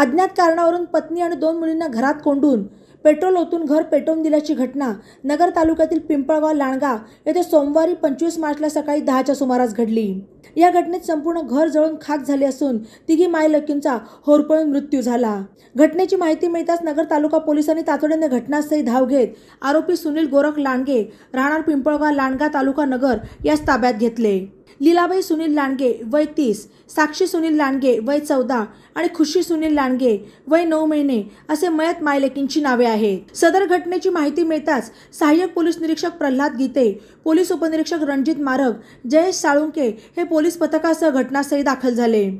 अज्ञात कारणावरून पत्नी आणि दोन मुलींना घरात कोंडून पेट्रोल ओतून घर पेटवून दिल्याची घटना नगर तालुक्यातील पिंपळगाव लांडगा येथे सोमवारी पंचवीस मार्चला सकाळी दहाच्या सुमारास घडली. या घटनेत संपूर्ण घर जळून खाक झाले असून तिघी मायलकींचा होरपळून मृत्यू झाला. घटनेची माहिती मिळताच नगर तालुका पोलिसांनी तातडीने घटनास्थळी धाव घेत आरोपी सुनील गोरख लांडगे राहणार पिंपळगाव लांडगा तालुका नगर यास ताब्यात घेतले. लीलाबाई सुनील लांडगे वय तीस साक्षी सुनील लांडगे वय चौदा आणि खुशी सुनील लांडगे वय नऊ महिने असे मयत मायलेकींची नावे आहेत. सदर घटनेची माहिती मिळताच सहाय्यक पोलीस निरीक्षक प्रल्हाद गीते पोलीस उपनिरीक्षक रणजित मारग जयेश साळुंके हे पोलीस पथकासह घटनास्थळी दाखल झाले.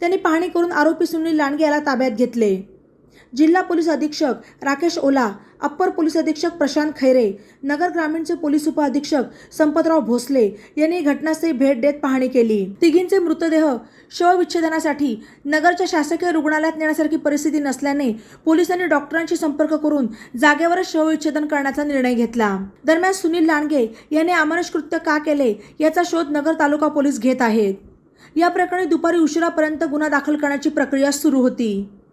त्यांनी पाहणी करून आरोपी सुनील लांडगे याला ताब्यात घेतले. जिल्हा पोलीस अधीक्षक राकेश ओला अप्पर पोलीस अधीक्षक प्रशांत खैरे नगर ग्रामीणचे पोलीस उपअधीक्षक संपतराव भोसले यांनी घटनास्थळी भेट देत पाहणी केली. तिघींचे मृतदेह शवविच्छेदनासाठी नगरच्या शासकीय रुग्णालयात नेण्यासारखी परिस्थिती नसल्याने पोलिसांनी डॉक्टरांशी संपर्क करून जागेवरच शवविच्छेदन करण्याचा निर्णय घेतला. दरम्यान सुनील लांडगे यांनी अमानुष कृत्य का केले याचा शोध नगर तालुका पोलीस घेत आहेत. या प्रकरणी दुपारी उशिरापर्यंत गुन्हा दाखल करण्याची प्रक्रिया सुरू होती.